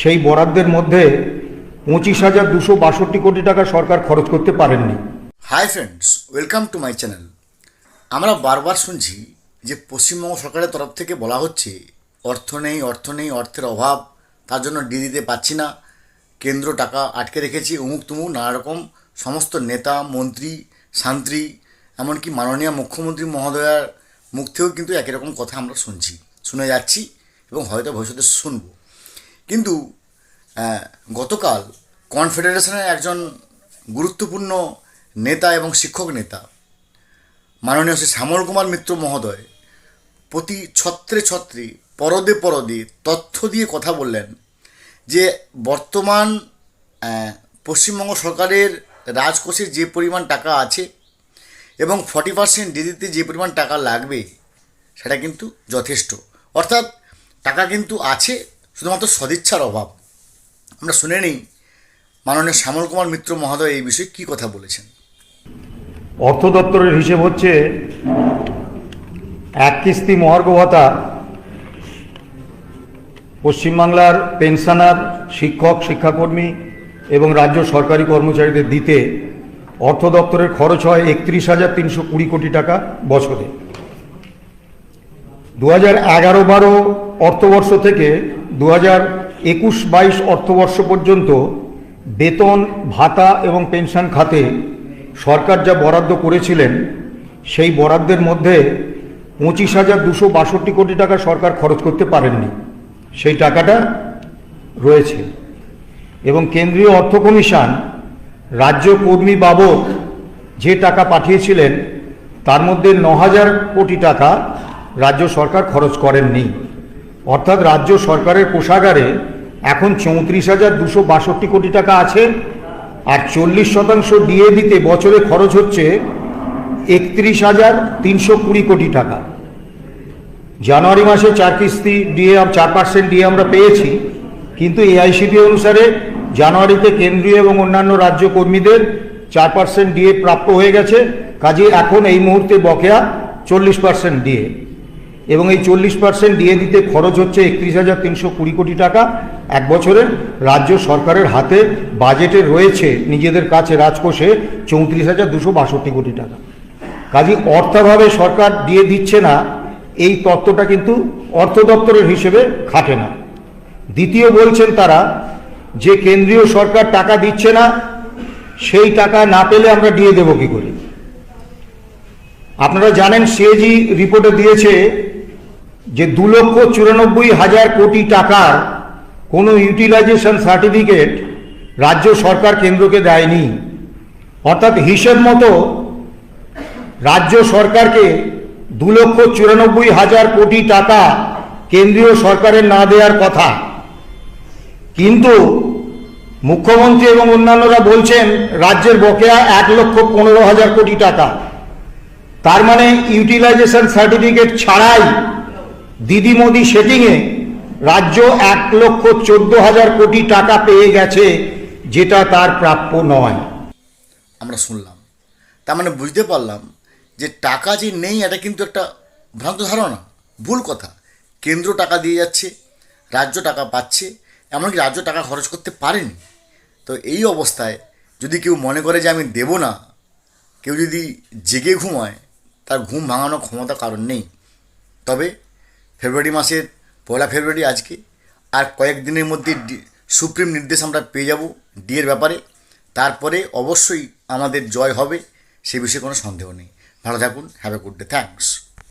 সেই বরাদ্দের মধ্যে পঁচিশ হাজার দুশো বাষট্টি কোটি টাকা সরকার খরচ করতে পারেননি। Hi friends welcome to my channel আমরা বারবার শুনছি যে পশ্চিমবঙ্গ সরকারের তরফ থেকে বলা হচ্ছে, অর্থ নেই অর্থ নেই, অর্থের অভাব, তার জন্য ডি দিতে পারছি না। কেন্দ্র টাকা আটকে রেখেছি, অমুক তুমুক, নানা রকম, সমস্ত নেতা, মন্ত্রী শান্ত্রী এমনকি মাননীয় মুখ্যমন্ত্রী মহোদয়ার মুখ থেকেও কিন্তু একই রকম কথা আমরা শুনছি, শুনে যাচ্ছি এবং হয়তো ভবিষ্যতে শুনব। কিন্তু গতকাল কনফেডারেশনের একজন গুরুত্বপূর্ণ নেতা এবং শিক্ষক নেতা, মাননীয় শ্রী শ্যামল কুমার মিত্র মহোদয়, প্রতি ছত্রে ছত্রে, পরদে পরদে তথ্য দিয়ে কথা বললেন যে বর্তমান পশ্চিমবঙ্গ সরকারের রাজকোষে যে পরিমাণ টাকা আছে এবং ফর্টি পার্সেন্ট দিদিতে যে পরিমাণ টাকা লাগবে, সেটা কিন্তু যথেষ্ট। অর্থাৎ টাকা কিন্তু আছে শুধুমাত্র সদিচ্ছার অভাব। আমরা শুনে নিই মাননীয় শ্যামল কুমার মিত্র মহোদয় এই বিষয়ে কী কথা বলেছেন। অর্থ দপ্তরের হিসেব হচ্ছে এক কিস্তি মহার্ঘ ভাতা, পশ্চিমবাংলার পেনশনার শিক্ষক, শিক্ষাকর্মী এবং রাজ্য সরকারি কর্মচারীদের দিতে অর্থ দপ্তরের খরচ হয় একত্রিশ হাজার তিনশো কুড়ি কোটি টাকা বছরে। দু হাজার এগারো বারো অর্থবর্ষ থেকে দু হাজার একুশ বাইশ অর্থবর্ষ পর্যন্ত বেতন, ভাতা এবং পেনশন খাতে সরকার যা বরাদ্দ করেছিলেন, সেই বরাদ্দের মধ্যে পঁচিশ হাজার দুশো বাষট্টি কোটি টাকা সরকার খরচ করতে পারেননি। সেই টাকাটা রয়েছে। এবং কেন্দ্রীয় অর্থ কমিশন, রাজ্য কর্মী বাবদ যে টাকা পাঠিয়েছিলেন, তার মধ্যে ন হাজার কোটি টাকা রাজ্য সরকার খরচ করেননি। অর্থাৎ রাজ্য সরকারের কোষাগারে এখন চৌত্রিশ হাজার দুশো বাষট্টি কোটি টাকা আছে আর চল্লিশ শতাংশ দিয়ে দিতে বছরে খরচ হচ্ছে একত্রিশ হাজার তিনশো কুড়ি কোটি টাকা। জানুয়ারি মাসে চার কিস্তি ডিএ চার পার্সেন্ট ডিএ আমরা পেয়েছি, কিন্তু এআইসিটি অনুসারে জানুয়ারিতে কেন্দ্রীয় এবং অন্যান্য রাজ্য কর্মীদের চার পার্সেন্ট ডিএ প্রাপ্য হয়ে গেছে কাজে এখন এই মুহূর্তে বকেয়া চল্লিশ পার্সেন্ট ডিএ। এবং এই চল্লিশ পার্সেন্ট ডিএ দিতে খরচ হচ্ছে একত্রিশ হাজার তিনশো কুড়ি কোটি টাকা। এক বছরের রাজ্য সরকারের হাতে বাজেটে রয়েছে নিজেদের কাছে রাজকোষে চৌত্রিশ হাজার দুশো বাষট্টি কোটি টাকা। কাজে অর্থাভাবে সরকার দিয়ে দিচ্ছে না, এই তত্ত্বটা কিন্তু অর্থ দপ্তরের হিসেবে খাটে না। দ্বিতীয় বলছেন তারা, যে কেন্দ্রীয় সরকার টাকা দিচ্ছে না, সেই টাকা না পেলে আমরা দিয়ে দেবো কি করে? আপনারা জানেন সিএজি রিপোর্টে দিয়েছে যে দু লক্ষ চুরানব্বই হাজার কোটি টাকার কোনো ইউটিলাইজেশন সার্টিফিকেট রাজ্য সরকার কেন্দ্রকে দেয়নি। অর্থাৎ হিসেব মতো রাজ্য সরকারকে দু লক্ষ চুরানব্বই হাজার কোটি টাকা কেন্দ্রীয় সরকারের না দেওয়ার কথা। কিন্তু মুখ্যমন্ত্রী এবং অন্যান্যরা বলছেন, রাজ্যের বকেয়া এক লক্ষ পনেরো হাজার কোটি টাকা। তার মানে ইউটিলাইজেশন সার্টিফিকেট ছাড়াই দিদি মোদি সেটিংয়ে রাজ্য এক লক্ষ চোদ্দ হাজার কোটি টাকা পেয়ে গেছে, যেটা তার প্রাপ্য নয়। আমরা শুনলাম। তার মানে বুঝতে পারলাম যে টাকা যে নেই, এটা কিন্তু একটা ভ্রান্ত ধারণা, ভুল কথা। কেন্দ্র টাকা দিয়ে যাচ্ছে, রাজ্য টাকা পাচ্ছে, এমনকি রাজ্য টাকা খরচ করতে পারেনি। তো এই অবস্থায় যদি কেউ মনে করে যে আমি দেব না, কেউ যদি জেগে ঘুমায়, তার ঘুম ভাঙানোর ক্ষমতা কারণ নেই। তবে ফেব্রুয়ারি মাসের পয়লা ফেব্রুয়ারি আজকে। আর কয়েকদিনের মধ্যে সুপ্রিম নির্দেশ আমরা পেয়ে যাব ডিএর ব্যাপারে। তারপরে অবশ্যই আমাদের জয় হবে, সে বিষয়ে কোনো সন্দেহ নেই। ভালো থাকুন have a good day thanks